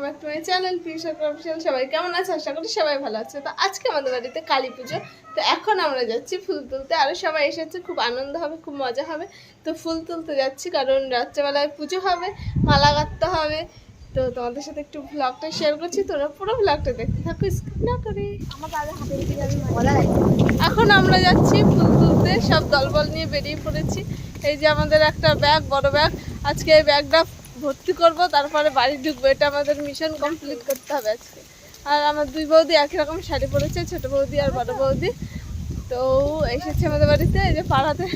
Welcome back to my channel Piusha professional সবাই কেমন আছে? আশা করি সবাই ভালো আছে। তো আজকে আমাদের বাড়িতে কালী পুজো। তো এখন আমরা যাচ্ছি ফুল তুলতে। আরও সবাই এসেছে। খুব আনন্দ হবে, খুব মজা হবে। তো ফুল তুলতে যাচ্ছি কারণ রাত্রেবেলায় পুজো হবে, মালা গাঁথতে হবে। তো তোমাদের সাথে একটু ব্লগটা শেয়ার করছি। তোরা পুরো ব্লগটা দেখতে থাকো স্কিপ না করে। এখন আমরা যাচ্ছি ফুল তুলতে। সব দলবল নিয়ে বেরিয়ে পড়েছি। এই যে আমাদের একটা ব্যাগ বড় ব্যাগ আজকে এই ব্যাগটা ভর্তি করব, তারপরে বাড়ি ঢুকবো। এটা আমাদের মিশন কমপ্লিট করতে হবে আজকে। আর আমার দুই বৌদি একই রকম শাড়ি পরেছে, ছোট বৌদি আর বড় বৌদি। তো এসেছে আমাদের বাড়িতে, এই যে পাড়াতে।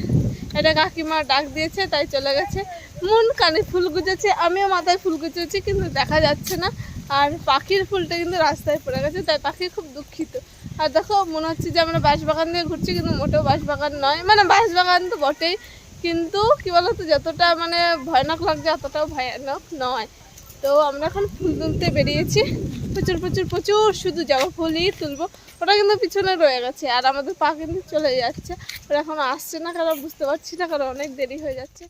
এটা কাকিমা ডাক দিয়েছে, তাই চলে গেছে। মন কানে ফুল গুজেছে, আমিও মাথায় ফুল গুজেছি, কিন্তু দেখা যাচ্ছে না। আর পাখির ফুলটা কিন্তু রাস্তায় পড়ে গেছে, তাই পাখি খুব দুঃখিত। আর দেখো, মনে হচ্ছে যে আমরা বাঁশবাগান দিয়ে ঘুরছি, কিন্তু মোটেও বাঁশবাগান নয়। মানে বাঁশবাগান তো বটেই কিন্তু কি বলতো, যতটা মানে ভয়ানক লাগছে, অতটাও ভয়ানক নয়। তো আমরা এখন ফুল তুলতে বেরিয়েছি। প্রচুর প্রচুর প্রচুর শুধু জবা ফুলই তুলবো। ওটা কিন্তু পিছনে রয়ে গেছে, আর আমাদের পা কিন্তু চলে যাচ্ছে। ওরা এখন আসছে না কারণ, বুঝতে পারছি না, কারণ অনেক দেরি হয়ে যাচ্ছে।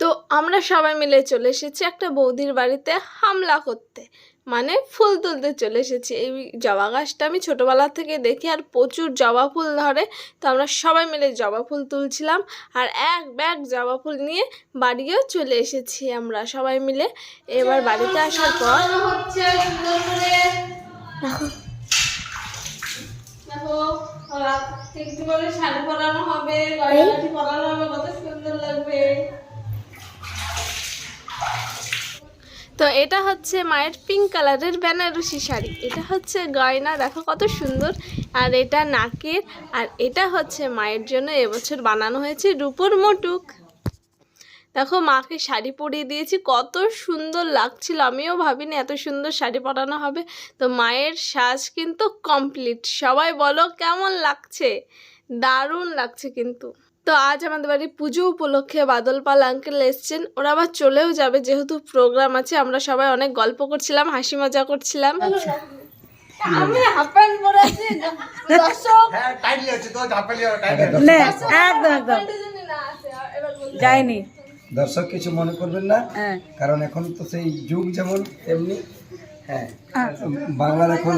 তো আমরা সবাই মিলে চলে এসেছি একটা বৌদির বাড়িতে হামলা করতে। মানে ফুল তুলতে চলে এসেছি। এই জবা গাছটা আমি ছোটোবেলা থেকে দেখি আর প্রচুর জবা ফুল ধরে। তো আমরা সবাই মিলে জবা ফুল তুলছিলাম আর এক ব্যাগ জবা ফুল নিয়ে বাড়িও চলে এসেছি আমরা সবাই মিলে। এবার বাড়িতে আসার পর তো এটা হচ্ছে মায়ের পিঙ্ক কালারের বেনারসি শাড়ি। এটা হচ্ছে গয়না, দেখো কত সুন্দর। আর এটা নাকের, আর এটা হচ্ছে মায়ের জন্য এবছর বানানো হয়েছে রূপোর মুটুক। দেখো মাকে শাড়ি পরিয়ে দিয়েছি, কত সুন্দর লাগছিল। আমিও ভাবিনি এত সুন্দর শাড়ি পরানো হবে। তো মায়ের সাজ কিন্তু কমপ্লিট সবাই বলো কেমন লাগছে? দারুণ লাগছে কিন্তু। তো আজ আমাদের বাড়ি পুজো উপলক্ষে বাদল পাল আঙ্কেল এসছেন। ওরা আবার চলেও যাবে যেহেতু প্রোগ্রাম আছে আমরা সবাই অনেক গল্প করছিলাম হাসি মজা করছিলাম। আমি হাফ প্যান্ট পরেছি দর্শক। হ্যাঁ টাইটলি আছে তো চাপেলি টাইটলি নে একদম একদম। যায়নি দর্শক কিছু মনে করবেন না? হ্যাঁ। কারণ এখন তো সেই যুগ যেমন তেমনি হ্যাঁ বাংলার এখন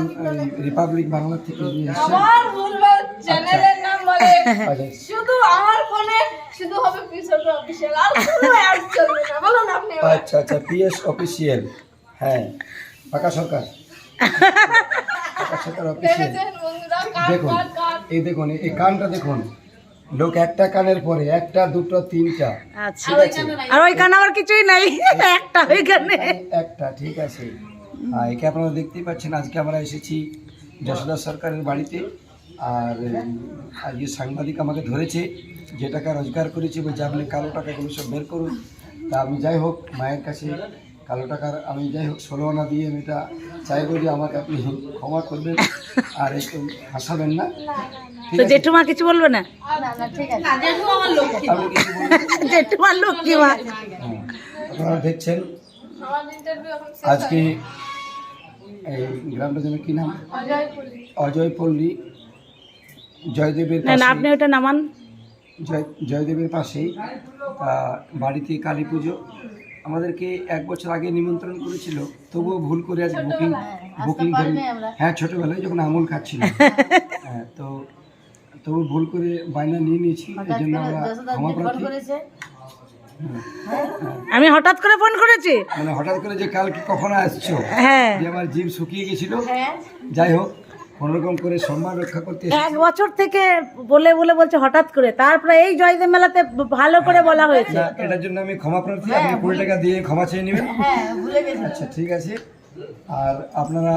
রিপাবলিক বাংলা থেকে আচ্ছা, শুধু আমার ফোনে শুধু হবে পিসল অফিসিয়াল আর কোনো অ্যাড চলবে না। বলুন আপনি আচ্ছা আচ্ছা পিএস অফিসিয়াল হ্যাঁ পাকা সরকার। পাকা সরকার অফিসিয়াল দেখুন কাট কাট এই দেখুন এই কানটা দেখুন। লোক একটা কানের পরে একটা দুটো তিনটা। আচ্ছা ঠিক আছে। আর ওইখানে আমার কিছুই নাই। একটা ওইখানে। একটা ঠিক আছে। আর একে আপনারা দেখতেই পাচ্ছেন আজকে আমরা এসেছি যশোদা সরকারের বাড়িতে। আর আজকে সাংবাদিক আমাকে ধরেছে যে টাকা রোজগার করেছি বলছে আপনি কালো টাকাগুলো সব বের করুন। তা আমি যাই হোক মায়ের কাছে কালো টাকার আমি যাই হোক ষোলো আনা দিয়ে আমি এটা চাইব যে আমাকে আপনি ক্ষমা করবেন আর একটু হাসাবেন না। তো জেঠুমা কিছু বলবে না। জেঠুমার লক্ষ্মী মা। হ্যাঁ, আপনারা দেখছেন। আমার ইন্টারভিউ এখন শেষ আজকে এই গ্রামটা যেন কি নাম? অজয় পল্লী জয়দেবের না না আপনি ওটা নামান। জয় জয়দেবের পাশেই বাড়িতে কালী পুজো। আমাদেরকে এক বছর আগে নিমন্ত্রণ করেছিল তবুও ভুল করে আজ বুকিং বুকিং করে হ্যাঁ ছোটোবেলায় যখন আমুল খাচ্ছিল হ্যাঁ তো তবু ভুল করে বায়না নিয়ে নিয়েছি এই জন্য আমরা ক্ষমা প্রার্থী। আমি হঠাৎ করে ফোন করেছি? মানে হঠাৎ করে যে কালকে কখন আসছো? হ্যাঁ। যে আমার জিভ শুকিয়ে গেছিল। যাই হোক কোনোরকম করে সম্মান রক্ষা করতে এক বছর থেকে বলে বলে বলছে হঠাৎ করে। তারপরে এই জয়দেব মেলাতে ভালো করে বলা হয়েছে। এটার জন্য আমি ক্ষমা প্রার্থী। আপনি কুড়ি টাকা দিয়ে ক্ষমা চেয়ে নেবেন। আচ্ছা ঠিক আছে। আর আপনারা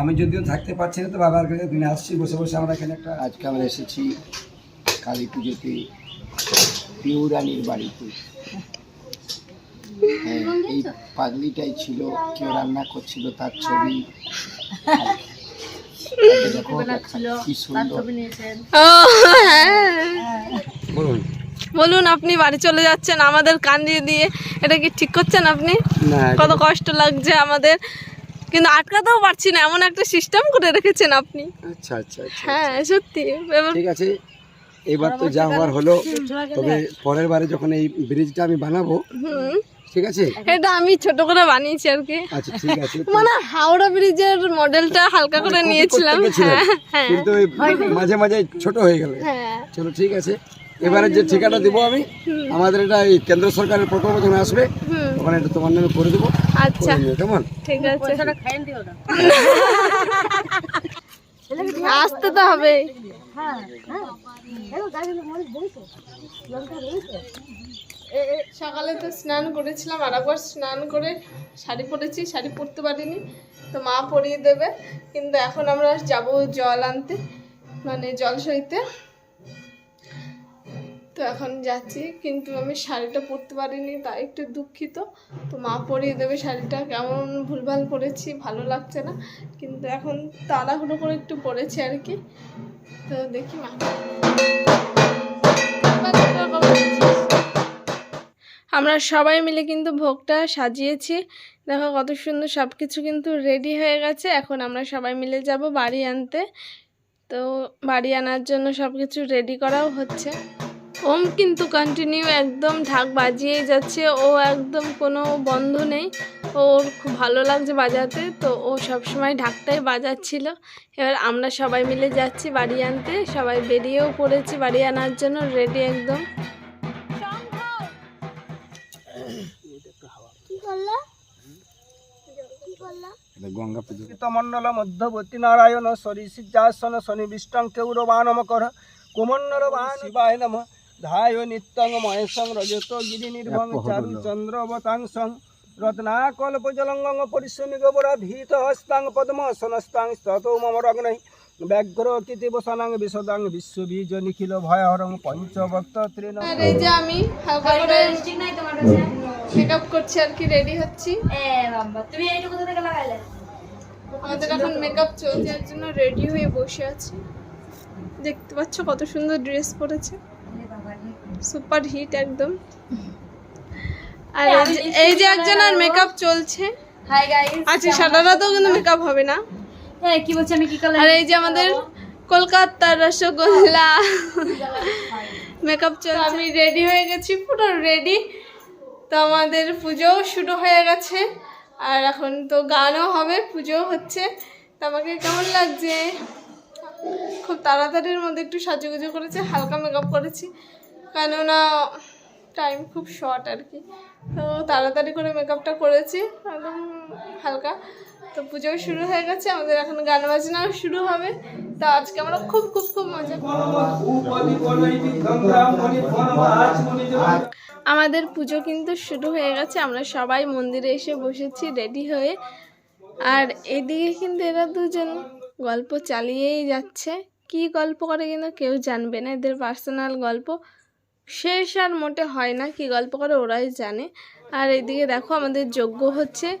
আমি যদিও থাকতে পারছি না তো বাবার কাছে দিনে আসছি বসে বসে আমরা এখানে একটা আজকে আমরা এসেছি কালী পুজোতে পিউরানির বাড়িতে। হ্যাঁ, এই পাগলিটাই ছিল কেউ রান্না করছিল তার ছবি। হ্যাঁ বলুন। বলুন আপনি বাড়ি চলে যাচ্ছেন আমাদের কান্দিয়ে দিয়ে এটা কি ঠিক করছেন আপনি? কত কষ্ট লাগছে আমাদের। কিন্তু আটকাতেও পারছি না এমন একটা সিস্টেম করে রেখেছেন আপনি। আচ্ছা আচ্ছা আচ্ছা হ্যাঁ সত্যি। এবার ঠিক আছে এবার তো যা হওয়ার হলো। তবে পরের বারে যখন এই ব্রিজটা আমি বানাবো হুম, ঠিক আছে? এটা আমি ছোট করে বানিয়েছি আর কি। আচ্ছা ঠিক আছে। মানে হাওড়া ব্রিজের মডেলটা হালকা করে নিয়েছিলাম। হ্যাঁ হ্যাঁ। কিন্তু ওই মাঝে মাঝে ছোট হয়ে গেল। হ্যাঁ। চলো ঠিক আছে। এবারে যে ঠিকানা দিব আমি আমাদের এটা এই কেন্দ্র সরকারের প্রকল্প যখন আসবে। তখন এটা তোমার নামে করে দেবো। আচ্ছা। কেমন? ঠিক আছে। আসতে তো হবে সকালে তো স্নান করেছিলাম, আর একবার স্নান করে শাড়ি পরেছি, শাড়ি পরতে পারিনি। তো মা পরিয়ে দেবে, কিন্তু এখন আমরা যাব জল আনতে মানে জল সইতে। তো এখন যাচ্ছি, কিন্তু আমি শাড়িটা পরতে পারিনি, তাই একটু দুঃখিত। তো মা পরিয়ে দেবে শাড়িটা, কেমন ভুলভাল পরেছি, ভালো লাগছে না, কিন্তু এখন তাড়াহুড়ো করে একটু পরেছি আর কি। তো দেখি মা। আমরা সবাই মিলে কিন্তু ভোগটা সাজিয়েছি। দেখো কত সুন্দর সব কিছু কিন্তু রেডি হয়ে গেছে। এখন আমরা সবাই মিলে যাব বাড়ি আনতে। তো বাড়ি আনার জন্য সব কিছু রেডি করাও হচ্ছে। ওম কিন্তু কন্টিনিউ একদম ঢাক বাজিয়ে যাচ্ছে। ও একদম কোনো বন্ধ নেই। ওর খুব ভালো লাগছে বাজাতে। তো ও সবসময় ঢাকটাই বাজাচ্ছিল। এবার আমরা সবাই মিলে যাচ্ছি বাড়ি আনতে। সবাই বেরিয়েও পড়েছি বাড়ি আনার জন্য রেডি একদম। গঙ্গা পুজো। মণ্ডল মধ্যবর্তী নারায়ণ সরি সিদ্ধাসন শনিবিষ্টং কেউরবানমকর কুমন্নর বান শিবায় নম ধায় নিত্যং মহেশং রজত গিরি নির্ভং চারু চন্দ্রবতাংশং রত্নাকল্প জলঙ্গং পরিশ্রমী গোবরা ভীত হস্তাং পদ্মসনস্তাং স্ততো মম রগ্নৈ ব্যাঘ্র কীতিবসনাং বিশদাং বিশ্ববীজ নিখিল ভয়হরং পঞ্চভক্ত তৃণ আমি করে মেকআপ করছি আর কি রেডি হচ্ছি। আমাদের এখন মেকআপ চলছে এর জন্য রেডি হয়ে বসে আছি। দেখতে পাচ্ছ কত সুন্দর ড্রেস পরেছে। সুপার হিট একদম। আর এই যে- একজন আর মেকআপ চলছে। হাই গাইস আচ্ছা সারা রাতেও কিন্তু মেকআপ হবে না। হ্যাঁ কি বলছি আমি কি কালার আর এই যে আমাদের কলকাতার রসগোল্লা। মেকআপ চলছে আমি রেডি হয়ে গেছি পুরো রেডি তো আমাদের পুজোও শুরু হয়ে গেছে, আর এখন তো গানও হবে পুজো হচ্ছে। তো আমাকে কেমন লাগছে? খুব তাড়াতাড়ির মধ্যে একটু সাজুগুজু করেছে, হালকা মেকআপ করেছি, কেননা টাইম খুব শর্ট আর কি। তো তাড়াতাড়ি করে মেকআপটা করেছি, একদম হালকা। তো পুজোও শুরু হয়ে গেছে, আমাদের এখন গান বাজনাও শুরু হবে। তো আজকে আমরা খুব খুব খুব মজা আমাদের পুজো কিন্তু শুরু হয়ে গেছে। আমরা সবাই মন্দিরে এসে বসেছি রেডি হয়ে। আর এদিকে কিন্তু এরা দুজন গল্প চালিয়েই যাচ্ছে। কি গল্প করে কিন্তু কেউ জানবে না, এদের পার্সোনাল গল্প। শেষ আর মোটে হয় না, কি গল্প করে ওরাই জানে। আর এদিকে দেখো আমাদের যজ্ঞ হচ্ছে।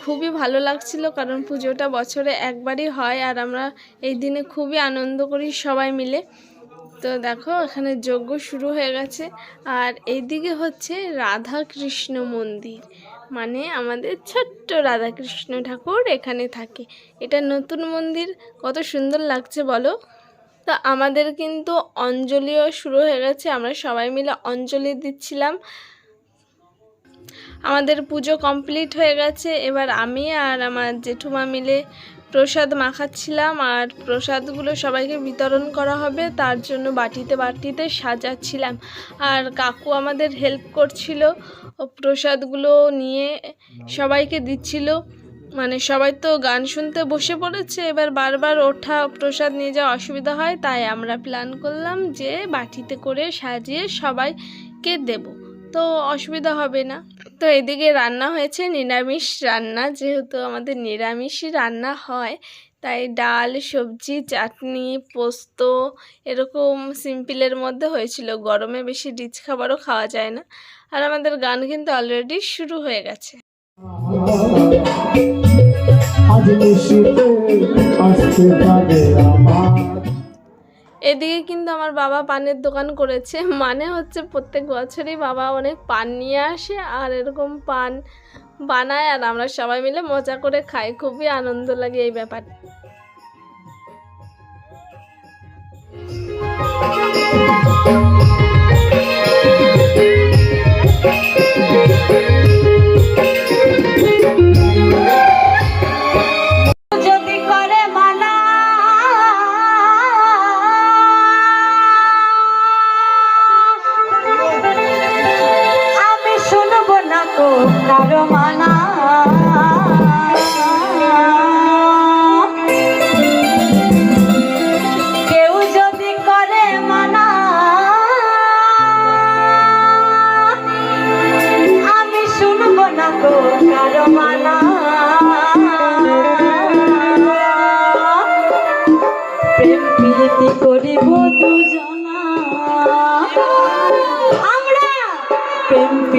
খুবই ভালো লাগছিল কারণ পুজোটা বছরে একবারই হয় আর আমরা এই দিনে খুবই আনন্দ করি সবাই মিলে। তো দেখো, এখানে যজ্ঞ শুরু হয়ে গেছে। আর এইদিকে হচ্ছে রাধা কৃষ্ণ মন্দির। মানে আমাদের ছোট্ট রাধা কৃষ্ণ ঠাকুর এখানে থাকে। এটা নতুন মন্দির, কত সুন্দর লাগছে বলো? তো আমাদের কিন্তু অঞ্জলিও শুরু হয়ে গেছে, আমরা সবাই মিলে অঞ্জলি দিচ্ছিলাম। আমাদের পুজো কমপ্লিট হয়ে গেছে, এবার আমি আর আমার জেঠুমা মিলে প্রসাদ মাখাচ্ছিলাম আর প্রসাদগুলো সবাইকে বিতরণ করা হবে, তার জন্য বাটিতে বাটিতে সাজাচ্ছিলাম। আর কাকু আমাদের হেল্প করছিল প্রসাদগুলো নিয়ে সবাইকে দিচ্ছিল। মানে সবাই তো গান শুনতে বসে পড়েছে, এবার বারবার ওঠা প্রসাদ নিয়ে যাওয়া অসুবিধা হয়, তাই আমরা প্ল্যান করলাম যে বাটিতে করে সাজিয়ে সবাইকে দেব। তো অসুবিধা হবে না। তো এদিকে রান্না হয়েছে নিরামিষ রান্না, যেহেতু আমাদের নিরামিষই রান্না হয়, তাই ডাল, সবজি, চাটনি, পোস্ত এরকম সিম্পলের মধ্যে হয়েছিল। গরমে বেশি রিচ খাবারও খাওয়া যায় না। আর আমাদের গান কিন্তু অলরেডি শুরু হয়ে গেছে। আজ আমার এদিকে কিন্তু আমার বাবা পানের দোকান করেছে। মানে হচ্ছে প্রত্যেক বছরই বাবা অনেক পান নিয়ে আসে আর এরকম পান বানায় আর আমরা সবাই মিলে মজা করে খাই। খুবই আনন্দ লাগে এই ব্যাপার। যদি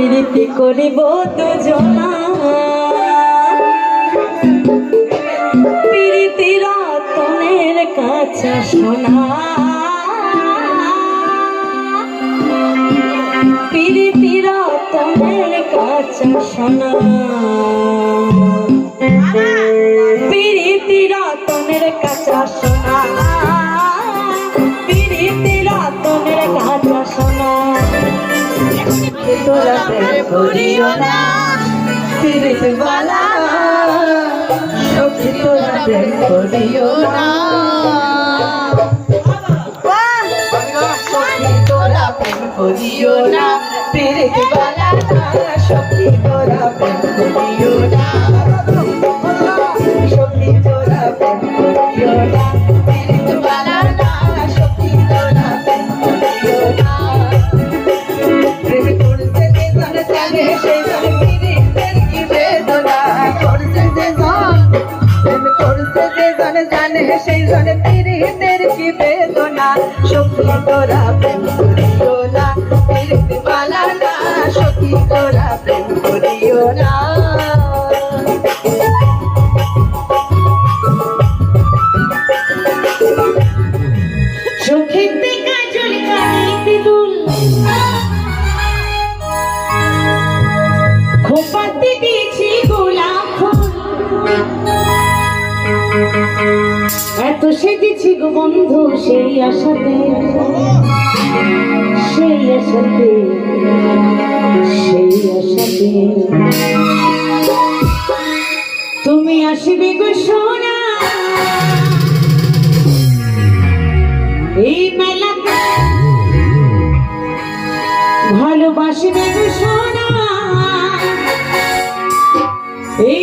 প্রীতি করিব দুজনা। প্রীতি রতনের কাছে সোনা প্রীতি রতনের কাছে সোনা পিরিতি রতনের কাঁচা সোনা করিও না। পিরিতি বালা। সখী তোরা প্রেম করিও না। তোরা প্রেম করিও না। পিরিতি বালা। সখী তোরা প্রেম করিও না। সখী তোরা প্রেম করিও না। বালা না সখী তোরা খোপাতে দিয়েছি এত সেজেছি গো বন্ধু সেই আশাতে। সেই আশাতে সেই আশাতে। তুমি আসবে গো সোনা। এই মেলাতে ভালোবাসবে গো সোনা। এই